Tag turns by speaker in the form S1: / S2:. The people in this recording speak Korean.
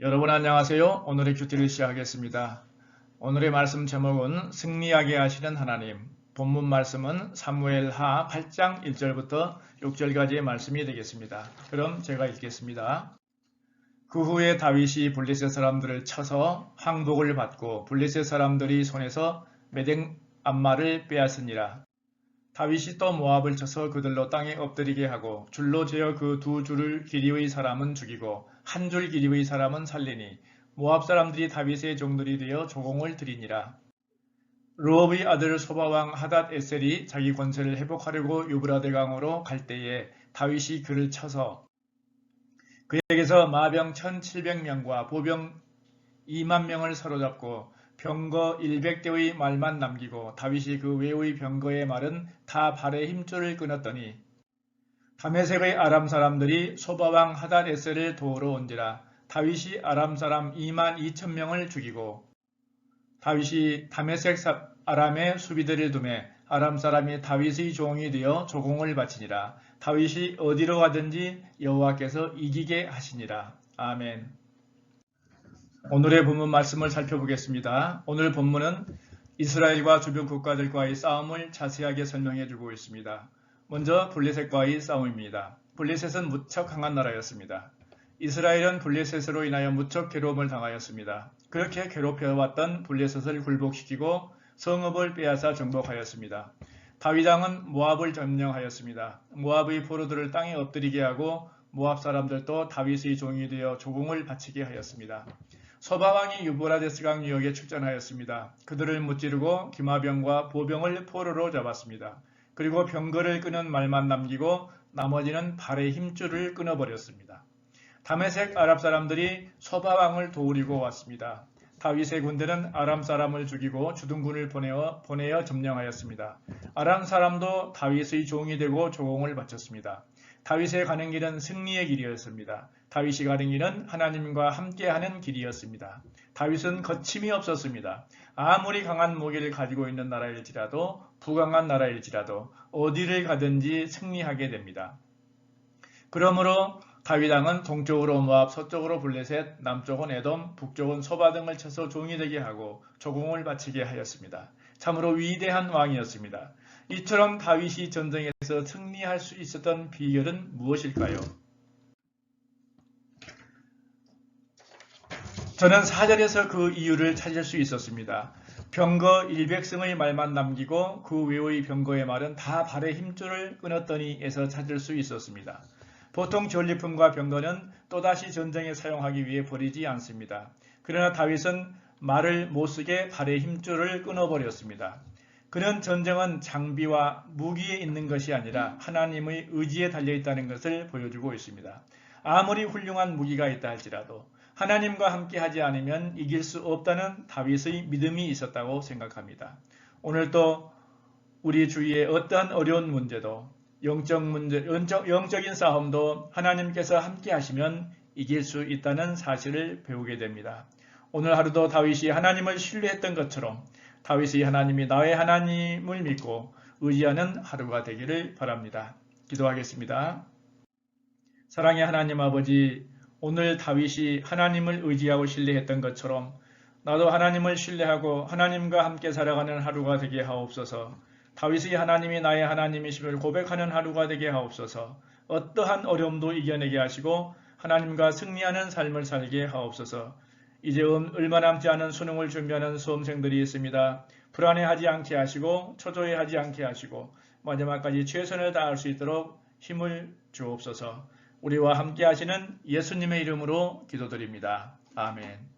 S1: 여러분 안녕하세요. 오늘의 큐티를 시작하겠습니다. 오늘의 말씀 제목은 승리하게 하시는 하나님. 본문 말씀은 사무엘 하 8장 1절부터 6절까지의 말씀이 되겠습니다. 그럼 제가 읽겠습니다. 그 후에 다윗이 블레셋 사람들을 쳐서 항복을 받고 블레셋 사람들이 손에서 메댕 암마를 빼앗으니라. 다윗이 또 모압을 쳐서 그들로 땅에 엎드리게 하고 줄로 재어 그 두 줄을 길이의 사람은 죽이고 한 줄 길이의 사람은 살리니 모압 사람들이 다윗의 종들이 되어 조공을 드리니라. 루업의 아들 소바왕 하닷 에셀이 자기 권세를 회복하려고 유브라데 강으로 갈 때에 다윗이 그를 쳐서 그에게서 마병 1700명과 보병 2만 명을 사로잡고 병거 100대의 말만 남기고 다윗이 그 외의 병거의 말은 다 발의 힘줄을 끊었더니 다메섹의 아람 사람들이 소바왕 하닷에셀을 도우러 온지라 다윗이 아람 사람 2만 2천 명을 죽이고 다윗이 다메섹 아람의 수비대를 두매 아람 사람이 다윗의 종이 되어 조공을 바치니라 다윗이 어디로 가든지 여호와께서 이기게 하시니라 아멘. 오늘의 본문 말씀을 살펴보겠습니다. 오늘 본문은 이스라엘과 주변 국가들과의 싸움을 자세하게 설명해 주고 있습니다. 먼저 블레셋과의 싸움입니다. 블레셋은 무척 강한 나라였습니다. 이스라엘은 블레셋으로 인하여 무척 괴로움을 당하였습니다. 그렇게 괴롭혀왔던 블레셋을 굴복시키고 성읍을 빼앗아 정복하였습니다. 다윗왕은 모압을 점령하였습니다. 모압의 포로들을 땅에 엎드리게 하고 모압 사람들도 다윗의 종이 되어 조공을 바치게 하였습니다. 서바왕이 유브라데스강 유역에 출전하였습니다. 그들을 무찌르고 기마병과 보병을 포로로 잡았습니다. 그리고 병거를 끄는 말만 남기고 나머지는 발의 힘줄을 끊어버렸습니다. 다메색 아랍 사람들이 서바왕을 도우리고 왔습니다. 다윗의 군대는 아람 사람을 죽이고 주둔군을 보내어, 보내어 점령하였습니다. 아람 사람도 다윗의 종이 되고 조공을 바쳤습니다. 다윗의 가는 길은 승리의 길이었습니다. 다윗이 가는 길은 하나님과 함께하는 길이었습니다. 다윗은 거침이 없었습니다. 아무리 강한 무기를 가지고 있는 나라일지라도 부강한 나라일지라도 어디를 가든지 승리하게 됩니다. 그러므로 다윗 왕은 동쪽으로 모압, 서쪽으로 블레셋, 남쪽은 에돔, 북쪽은 소바 등을 쳐서 종이 되게 하고 조공을 바치게 하였습니다. 참으로 위대한 왕이었습니다. 이처럼 다윗이 전쟁에서 승리할 수 있었던 비결은 무엇일까요? 저는 사절에서 그 이유를 찾을 수 있었습니다. 병거 100승의 말만 남기고 그 외의 병거의 말은 다 발의 힘줄을 끊었더니 에서 찾을 수 있었습니다. 보통 전리품과 병거는 또다시 전쟁에 사용하기 위해 버리지 않습니다. 그러나 다윗은 말을 못쓰게 발의 힘줄을 끊어버렸습니다. 그는 전쟁은 장비와 무기에 있는 것이 아니라 하나님의 의지에 달려있다는 것을 보여주고 있습니다. 아무리 훌륭한 무기가 있다 할지라도 하나님과 함께 하지 않으면 이길 수 없다는 다윗의 믿음이 있었다고 생각합니다. 오늘도 우리 주위에 어떠한 어려운 문제도 영적 문제, 영적, 영적인 싸움도 하나님께서 함께 하시면 이길 수 있다는 사실을 배우게 됩니다. 오늘 하루도 다윗이 하나님을 신뢰했던 것처럼 다윗이 하나님이 나의 하나님을 믿고 의지하는 하루가 되기를 바랍니다. 기도하겠습니다. 사랑의 하나님 아버지, 오늘 다윗이 하나님을 의지하고 신뢰했던 것처럼 나도 하나님을 신뢰하고 하나님과 함께 살아가는 하루가 되게 하옵소서. 다윗의 하나님이 나의 하나님이심을 고백하는 하루가 되게 하옵소서. 어떠한 어려움도 이겨내게 하시고 하나님과 승리하는 삶을 살게 하옵소서. 이제 음, 얼마 남지 않은 수능을 준비하는 수험생들이 있습니다. 불안해하지 않게 하시고 초조해하지 않게 하시고 마지막까지 최선을 다할 수 있도록 힘을 주옵소서. 우리와 함께 하시는 예수님의 이름으로 기도드립니다. 아멘.